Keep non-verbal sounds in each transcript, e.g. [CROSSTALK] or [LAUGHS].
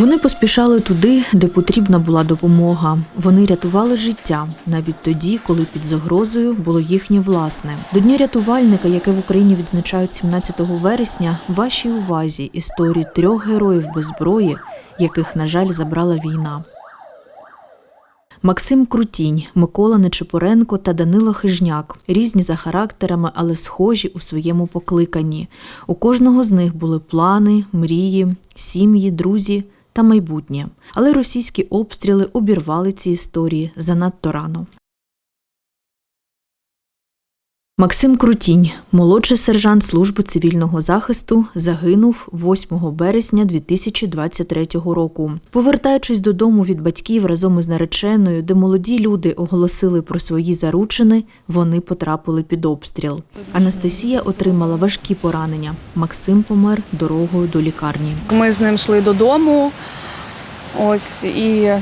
Вони поспішали туди, де потрібна була допомога. Вони рятували життя навіть тоді, коли під загрозою було їхнє власне. До Дня рятувальника, яке в Україні відзначають 17 вересня, вашій увазі історії трьох героїв без зброї, яких, на жаль, забрала війна. Максим Крутінь, Микола Нечипоренко та Данило Хижняк різні за характерами, але схожі у своєму покликанні. У кожного з них були плани, мрії, сім'ї, друзі та майбутнє. Але російські обстріли обірвали ці історії занадто рано. Максим Крутінь, молодший сержант служби цивільного захисту, загинув 8 березня 2023 року. Повертаючись додому від батьків разом із нареченою, де молоді люди оголосили про свої заручини, вони потрапили під обстріл. Анастасія отримала важкі поранення. Максим помер дорогою до лікарні. Ми з ним йшли додому. Ось і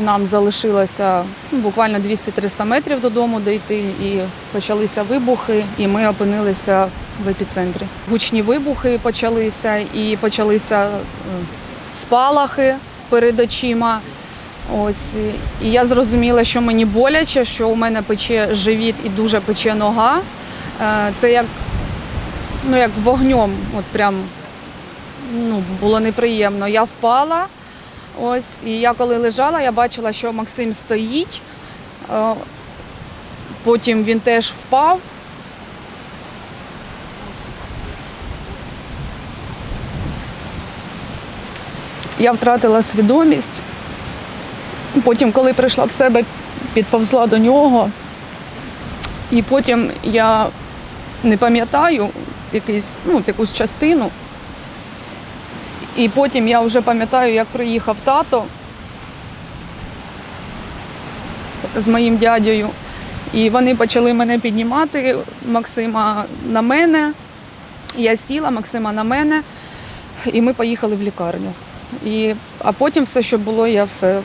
нам залишилося ну, буквально 200-300 метрів додому дійти, і почалися вибухи, і ми опинилися в епіцентрі. Гучні вибухи почалися, і почалися е, спалахи перед очима. Ось і я зрозуміла, що мені боляче, що у мене пече живіт і дуже пече нога. Е, Це як, ну, як вогнем, от прям ну, було неприємно. Я впала. Ось, і я коли лежала, я бачила, що Максим стоїть. Е, Потім він теж впав. Я втратила свідомість. Потім, коли прийшла в себе, підповзла до нього. І потім я не пам'ятаю якийсь, ну, частину. І потім я вже пам'ятаю, як приїхав тато з моїм дядею. І вони почали мене піднімати, Максима на мене. Я сіла, Максима на мене, і ми поїхали в лікарню. І, а потім все, що було, я все,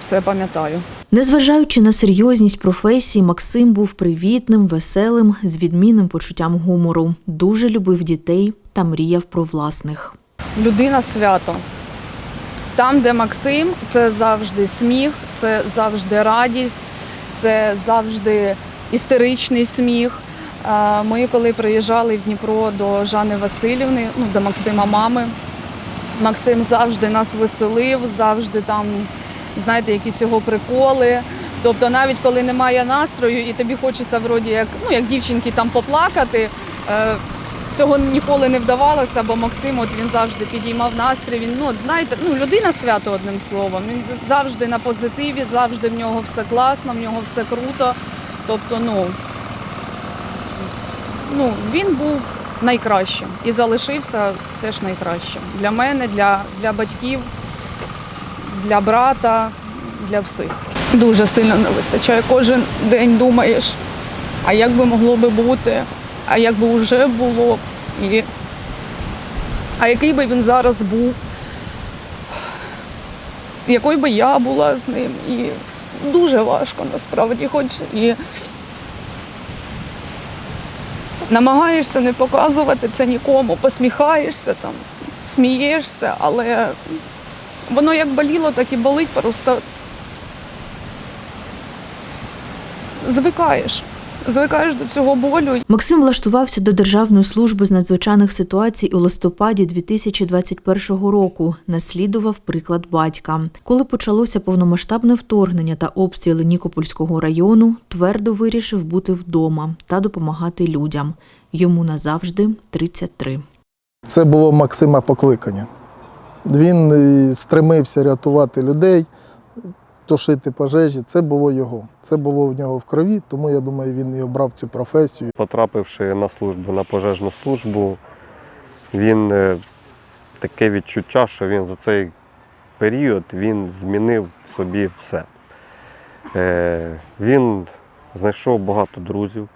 все пам'ятаю. Незважаючи на серйозність професії, Максим був привітним, веселим, з відмінним почуттям гумору. Дуже любив дітей та мріяв про власних. Людина свято. Там, де Максим, це завжди сміх, це завжди радість, це завжди істеричний сміх. Ми, коли приїжджали в Дніпро до Жани Васильівни, ну, до Максима мами, Максим завжди нас веселив, завжди там, знаєте, якісь його приколи. Тобто навіть коли немає настрою і тобі хочеться вроді як, ну, як дівчинки там поплакати, е, Цього ніколи не вдавалося, бо Максим от він завжди підіймав настрій. Він ну от знаєте, ну людина свято одним словом. Він завжди на позитиві, завжди в нього все класно, в нього все круто. Тобто, ну, ну він був найкращим і залишився теж найкращим для мене, для, для батьків, для брата, для всіх. Дуже сильно не вистачає. Кожен день думаєш, а як би могло би бути, а як би вже було, і... а який би він зараз був, якою би я була з ним. І дуже важко насправді, хоч і намагаєшся не показувати це нікому, посміхаєшся там, смієшся, але воно як боліло, так і болить, просто звикаєш. Звикаєш до цього болю. Максим влаштувався до Державної служби з надзвичайних ситуацій у листопаді 2021 року. Наслідував приклад батька. Коли почалося повномасштабне вторгнення та обстріли Нікопольського району, твердо вирішив бути вдома та допомагати людям. Йому назавжди 33. Це було Максима покликання. Він е, стремився рятувати людей, тушити пожежі. Це було його. Це було в нього в крові, тому я думаю, він і обрав цю професію. Потрапивши на службу, на пожежну службу, він е, таке відчуття, що він за цей період він змінив в собі все. Е, Він знайшов багато друзів,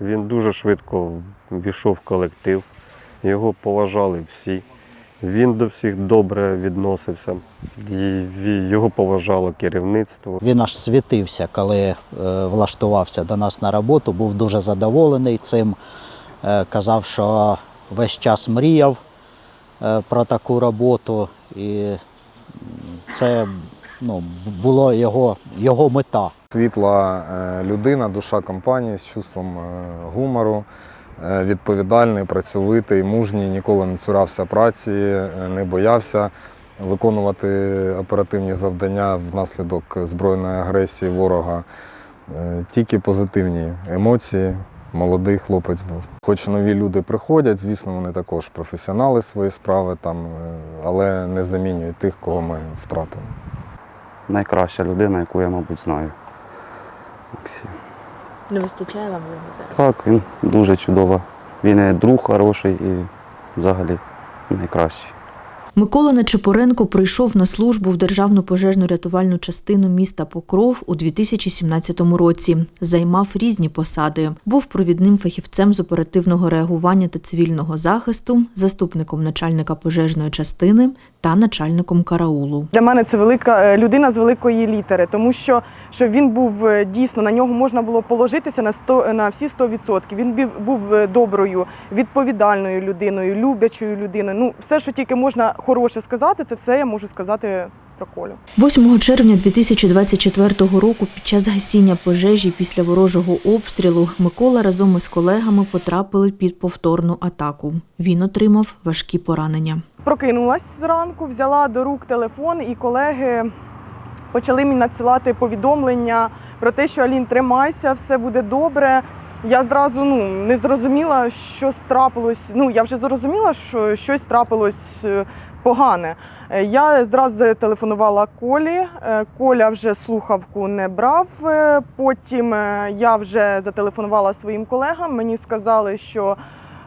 він дуже швидко війшов в колектив, його поважали всі. Він до всіх добре відносився, і його поважало керівництво. Він аж світився, коли е, влаштувався до нас на роботу, був дуже задоволений цим. Е, казав, що весь час мріяв е, про таку роботу і Це ну, було його, його мета. Світла людина, душа компанії з чувством гумору, відповідальний, працьовитий, мужній, ніколи не цурався праці, е, не боявся виконувати оперативні завдання внаслідок збройної агресії ворога. Е, Тільки позитивні емоції. Молодий хлопець був. Хоч нові люди приходять, звісно, вони також професіонали своєї справи, там, е, але не замінюють тих, кого ми втратили. найкраща людина, яку я, мабуть, знаю. Максим. Не вистачає вам його зараз? Так, він дуже чудово. Він і друг хороший і взагалі найкращий. Микола Нечепоренко прийшов на службу в Державну пожежну рятувальну частину міста Покров у 2017 році. Займав різні посади. Був провідним фахівцем з оперативного реагування та цивільного захисту, заступником начальника пожежної частини та начальником караулу. Для мене це велика е, людина з великої літери, тому що, що він був е, дійсно на нього можна було положитися на 100, на всі 100%. Він був е, доброю, відповідальною людиною, люблячою людиною. Ну, все, що тільки можна хороше сказати, це все я можу сказати про Колю. 8 червня 2024 року під час гасіння пожежі після ворожого обстрілу Микола разом із колегами потрапили під повторну атаку. Він отримав важкі поранення. Прокинулась зранку, взяла до рук телефон, і колеги почали мені надсилати повідомлення про те, що Алін, тримайся, все буде добре. Я зразу ну, не зрозуміла, що трапилось. Ну, я вже зрозуміла, що щось трапилось е, погане. Е, Я зразу телефонувала Колі. Е, Коля вже слухавку не брав. Е, Потім я вже зателефонувала своїм колегам. Мені сказали, що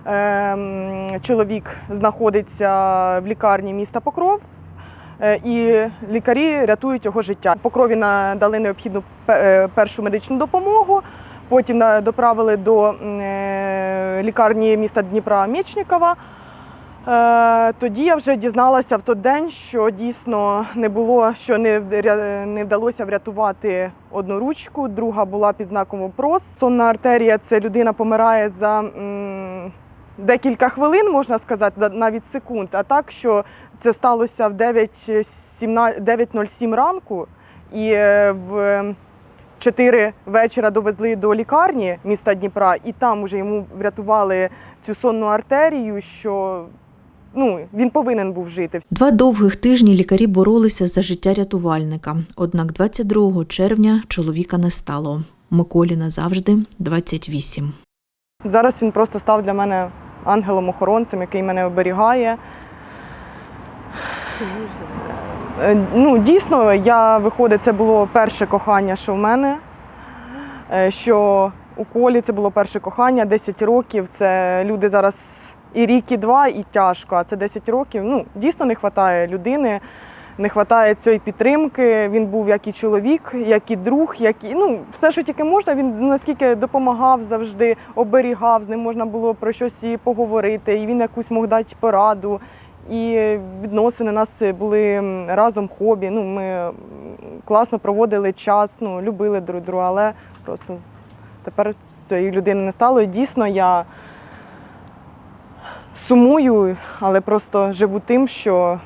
Ем, Чоловік знаходиться в лікарні міста Покров, і лікарі рятують його життя. Покрові надали необхідну першу медичну допомогу. Потім доправили до лікарні міста Дніпра Мічникова. Е, Тоді я вже дізналася в той день, що дійсно не було, що не, не вдалося врятувати одну ручку, друга була під знаком вопрос. Сонна артерія це людина помирає за м, декілька хвилин, можна сказати, навіть секунд. А так, що це сталося в 9.17 9.07 ранку, і е, в 4 вечора довезли до лікарні міста Дніпра, і там уже йому врятували цю сонну артерію, що ну, він повинен був жити. Два довгих тижні лікарі боролися за життя рятувальника. Однак 22 червня чоловіка не стало. Миколі назавжди 28. Зараз він просто став для мене ангелом-охоронцем, який мене оберігає. Е, Ну, дійсно, я виходить, це було перше кохання, що в мене. Е, Що у колі це було перше кохання, 10 років. Це люди зараз і рік, і два, і тяжко. А це 10 років. Ну, дійсно не вистачає людини, не вистачає цієї підтримки. Він був як і чоловік, як і друг, як і ну, все, що тільки можна. Він наскільки допомагав завжди, оберігав, з ним можна було про щось і поговорити, і він якусь мог дати пораду. І відносини у нас були разом хобі. Ну, ми класно проводили час, ну, любили друг друга, але просто тепер цієї людини не стало. І дійсно я сумую, але просто живу тим, що,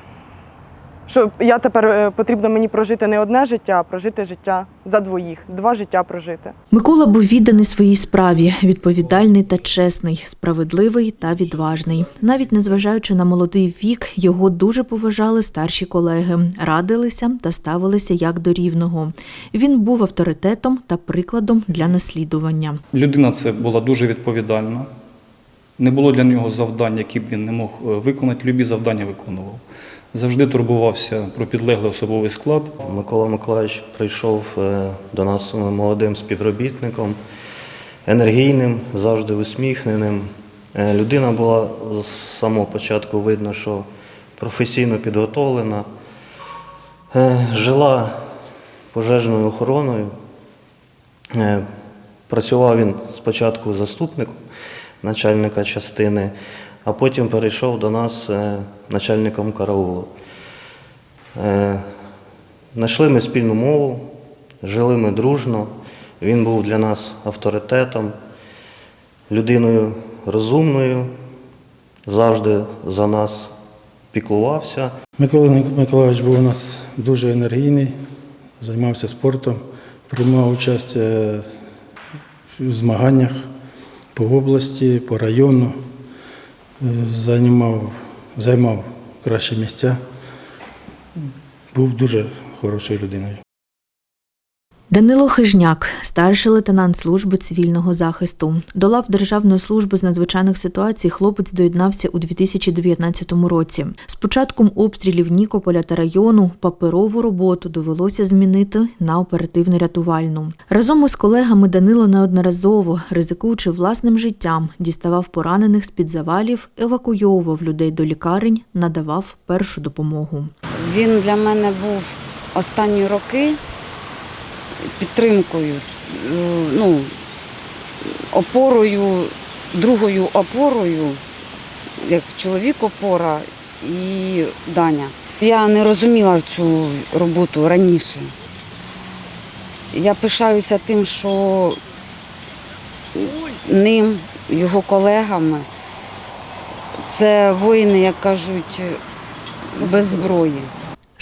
що я тепер е, потрібно мені прожити не одне життя, а прожити життя за двоїх, два життя прожити. Микола був відданий своїй справі, відповідальний та чесний, справедливий та відважний. Навіть незважаючи на молодий вік, його дуже поважали старші колеги, радилися та ставилися як до рівного. Він був авторитетом та прикладом для наслідування. Людина це була дуже відповідальна. Не було для нього завдань, які б він не мог е, виконати. Любі завдання виконував. Завжди турбувався про підлеглий особовий склад. Микола Миколаївич прийшов е, до нас молодим співробітником, енергійним, завжди усміхненим. Е, Людина була з самого початку видно, що професійно підготовлена, жила пожежною охороною. Працював він спочатку заступником начальника частини, а потім перейшов до нас е, начальником караулу. Е, Знайшли ми спільну мову, жили ми дружно. Він був для нас авторитетом, людиною розумною, завжди за нас піклувався. Микола Миколаївич був у нас дуже енергійний, займався спортом, приймав участь е, в змаганнях по області, по району, е, займав, займав кращі місця. Був дуже хорошою людиною. Данило Хижняк, старший лейтенант служби цивільного захисту. До лав Державної служби з надзвичайних ситуацій хлопець доєднався у 2019 році. З початком обстрілів Нікополя та району паперову роботу довелося змінити на оперативно-рятувальну. Разом із колегами Данило неодноразово, ризикуючи власним життям, діставав поранених з-під завалів, евакуйовував людей до лікарень, надавав першу допомогу. Він для мене був останні роки підтримкою, ну, опорою, другою опорою, як чоловік опора і Даня. Я не розуміла цю роботу раніше. Я пишаюся тим, що ним, його колегами, це воїни, як кажуть, без зброї.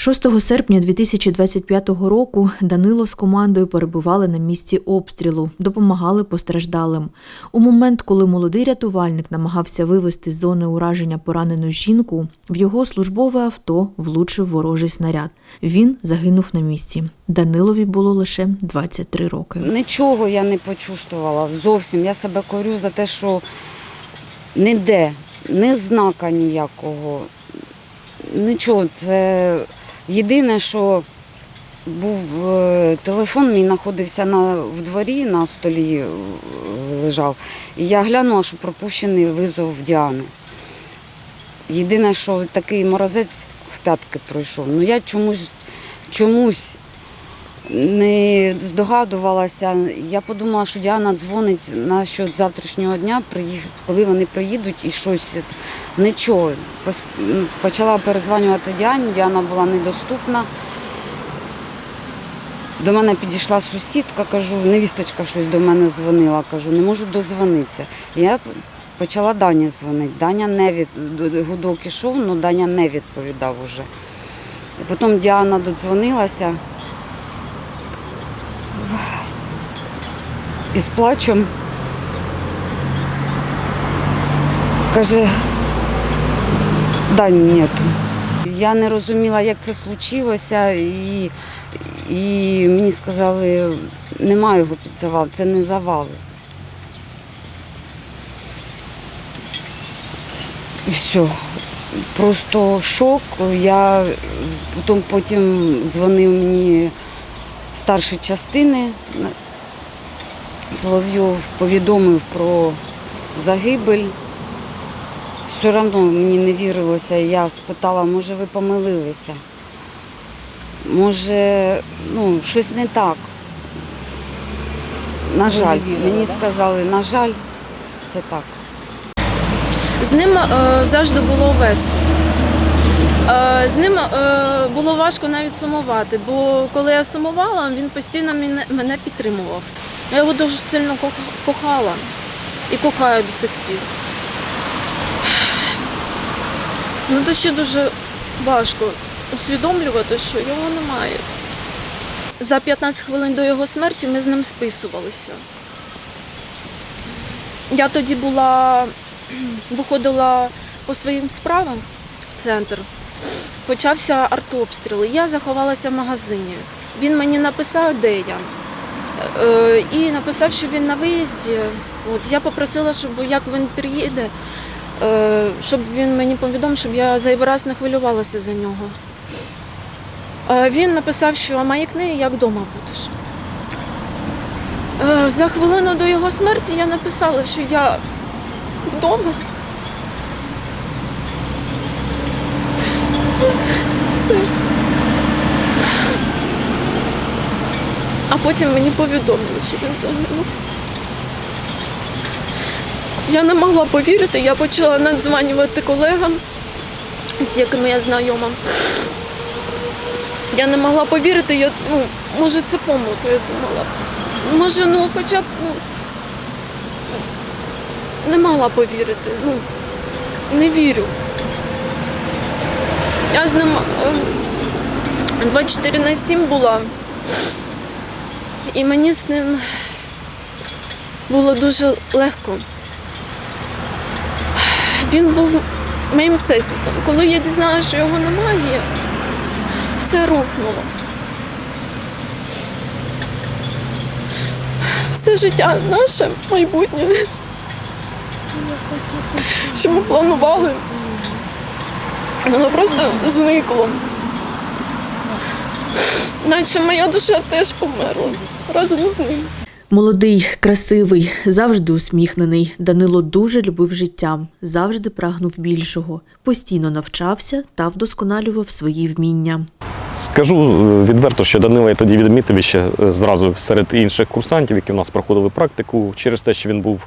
6 серпня 2025 року Данило з командою перебували на місці обстрілу, допомагали постраждалим. У момент, коли молодий рятувальник намагався вивести з зони ураження поранену жінку, в його службове авто влучив ворожий снаряд. Він загинув на місці. Данилові було лише 23 роки. Нічого я не почувствувала зовсім. Я себе корю за те, що ніде, ні знака ніякого. Нічого. Це єдине, що був е, телефон, мій знаходився на, в дворі, на столі е, лежав. І я глянула, що пропущений визов Діани. Єдине, що такий морозець в п'ятки пройшов. Ну я чомусь, чомусь не здогадувалася. Я подумала, що Діана дзвонить на що завтрашнього дня, коли вони приїдуть і щось. Нічого. Пос- Почала перезванювати Діані, Діана була недоступна. До мене підійшла сусідка, кажу, невісточка щось до мене дзвонила, кажу, не можу дозвонитися. Я почала Дані дзвонити. Даня не від... гудок ішов, але Даня не відповідав уже. Потім Діана додзвонилася із плачем. Каже, Дані нету. Я не розуміла, як це случилося, і, і мені сказали, немає його під завал, це не завали. І все. Просто шок. Я потім, потім дзвонив мені старші частини. Соловйов повідомив про загибель. Все одно мені не вірилося. Я спитала, може ви помилилися? Може, ну, щось не так. На жаль, мені сказали, на жаль, це так. З ним е, завжди було весело. Е, з ним е, було важко навіть сумувати, бо коли я сумувала, він постійно мене, мене підтримував. Я його дуже сильно кохала і кохаю до сих пір. Ну, то ще дуже важко усвідомлювати, що його немає. За 15 хвилин до його смерті ми з ним списувалися. Я тоді була виходила по своїм справам в центр. Почався артобстріл. Я заховалася в магазині. Він мені написав, де я. Е, І написав, що він на виїзді. От я попросила, щоб як він приїде, е, щоб він мені повідомив, щоб я зайвий раз не хвилювалася за нього. Е, Він написав, що маякни, як вдома будеш. За хвилину до його смерті я написала, що я вдома. Все. А потім мені повідомили, що він загинув. Я не могла повірити, я почала надзванювати колегам, з якими я знайома. Я не могла повірити, я, ну, може це помилка, я думала. Може, ну хоча б ну, не могла повірити. Ну, не вірю. Я з ним е, 24 на 7 була. І мені з ним було дуже легко. Він був моїм всесвітом. Коли я дізналася, що його немає, все рухнуло. Все життя наше майбутнє, що ми планували, воно просто зникло. Наче моя душа теж померла разом з ним. Молодий, красивий, завжди усміхнений. Данило дуже любив життя, завжди прагнув більшого, постійно навчався та вдосконалював свої вміння. Скажу е, відверто, що Данила я тоді відмітив ще е, зразу серед інших курсантів, які в нас проходили практику, через те, що він був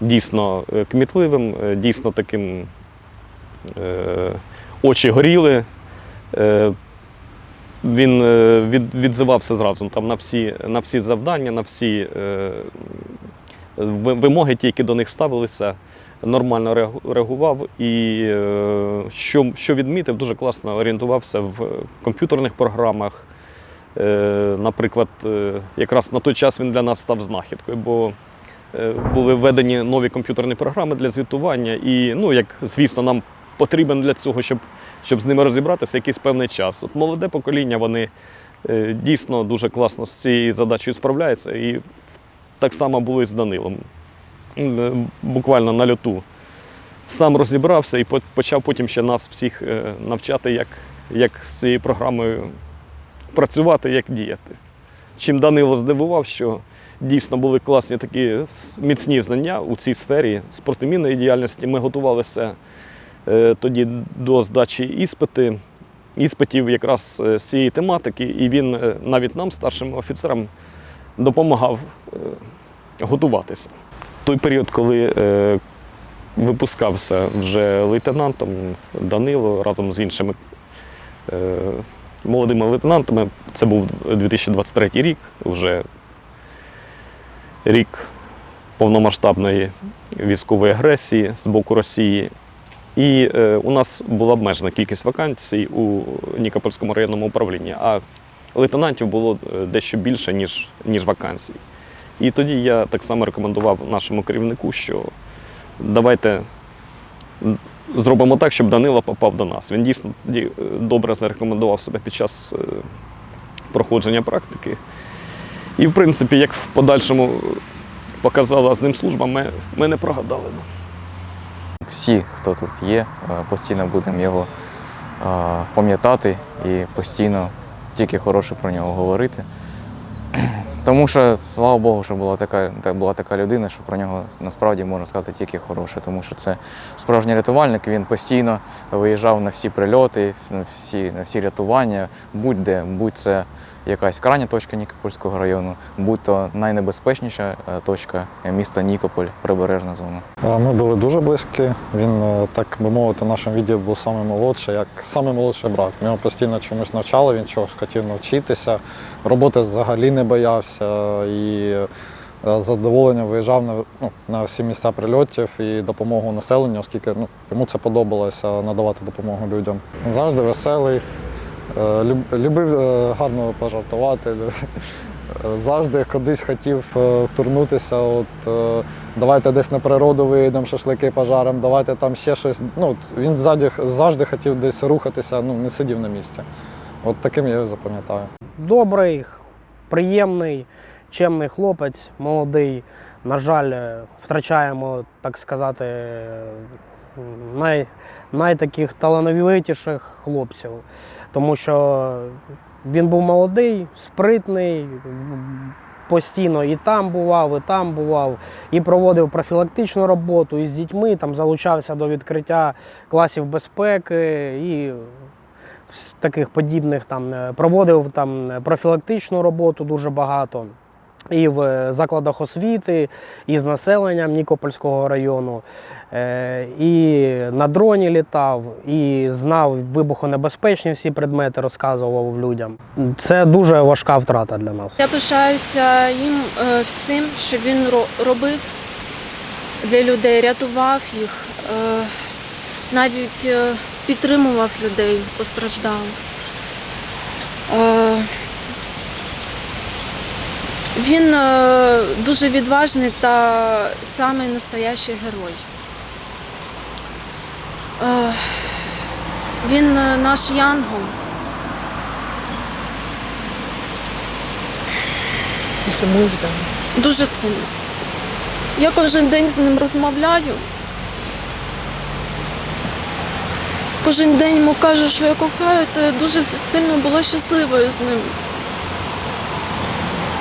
дійсно е, кмітливим, дійсно таким е, очі горіли. Він е, від, відзивався зразу там, на, всі, на всі завдання, на всі е, вимоги, ті, які до них ставилися, нормально реагував. І е, що, що відмітив, дуже класно орієнтувався в комп'ютерних програмах. Е, Наприклад, е, якраз на той час він для нас став знахідкою, бо е, були введені нові комп'ютерні програми для звітування, і, ну, як звісно, нам потрібен для цього, щоб, щоб з ними розібратися якийсь певний час. От молоде покоління, вони е, дійсно дуже класно з цією задачею справляються. І так само було і з Данилом. Е, Буквально на льоту. Сам розібрався і почав потім ще нас всіх е, навчати, як, як з цією програмою працювати, як діяти. Чим Данило здивував, що дійсно були класні такі міцні знання у цій сфері з протимінної діяльності. Ми готувалися тоді до здачі іспити, іспитів якраз е, з цієї тематики, і він е, навіть нам, старшим офіцерам, допомагав е, готуватися. Той період, коли е, випускався вже лейтенантом Данило разом з іншими е, молодими лейтенантами, це був 2023 рік, вже рік повномасштабної військової агресії з боку Росії. І е, у нас була обмежена кількість вакансій у Нікопольському районному управлінні, а лейтенантів було е, дещо більше, ніж, ніж вакансій. І тоді я так само рекомендував нашому керівнику, що давайте зробимо так, щоб Данила попав до нас. Він дійсно тоді е, добре зарекомендував себе під час е, проходження практики. І, в принципі, як в подальшому показала з ним служба, ми, ми не прогадали. Всі, хто тут є, е, постійно будемо його е, пам'ятати і постійно тільки хороше про нього говорити. [CLEARS THROAT] Тому що, слава Богу, що була така, була така людина, що про нього насправді можна сказати тільки хороше, тому що це справжній рятувальник, він постійно виїжджав на всі прильоти, на всі, на всі рятування, будь-де, будь це якась крайня точка Нікопольського району, будь то найнебезпечніша е, точка міста Нікополь, прибережна зона. Е, Ми були дуже близькі. Він, е, так би мовити, нашому відділі був самий молодший, як самий молодший брат. Ми його постійно чомусь навчали, він чогось хотів навчитися. Роботи взагалі не боявся і е, з задоволенням виїжджав на, ну, на всі місця прильотів і допомогу населенню, оскільки ну, йому це подобалося надавати допомогу людям. Завжди веселий, е, любив е, гарно пожартувати. е, [LAUGHS] Завжди кудись хотів е, вторнутися. От, е, давайте десь на природу виїдемо, шашлики пожаримо, давайте там ще щось. Ну, він завжди, завжди хотів десь рухатися, ну, не сидів на місці. От таким я його запам'ятаю. добрий, приємний, чемний хлопець, молодий. На жаль, е, втрачаємо, так сказати, е, най, найтаких талановитіших хлопців. Тому що він був молодий, спритний, постійно і там бував, і там бував, і проводив профілактичну роботу і з дітьми, там залучався до відкриття класів безпеки і таких подібних там е, проводив там е, профілактичну роботу дуже багато. І в е, закладах освіти, і з населенням Нікопольського району, Е, і на дроні літав, і знав вибухонебезпечні всі предмети, розказував людям. Це дуже важка втрата для нас. Я пишаюся їм е, всім, що він робив для людей, рятував їх. Навіть підтримував людей постраждалих. Він е, дуже відважний та самий настоящий герой. Е, Він е, наш янгол. Дуже сильно. Я кожен день з ним розмовляю. Кожен день йому кажу, що я кохаю, то я дуже сильно була щасливою з ним.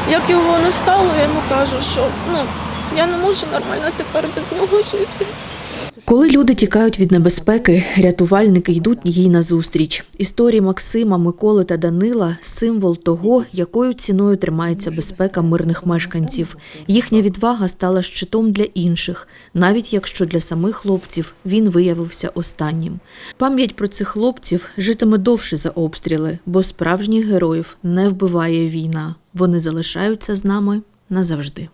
Як його не стало, я йому кажу, що ну, я не можу нормально тепер без нього жити. Коли люди тікають від небезпеки, рятувальники йдуть їй назустріч. Історії Максима, Миколи та Данила символ того, якою ціною тримається безпека мирних мешканців. Їхня відвага стала щитом для інших, навіть якщо для самих хлопців він виявився останнім. Пам'ять про цих хлопців житиме довше за обстріли, бо справжніх героїв не вбиває війна. Вони залишаються з нами назавжди.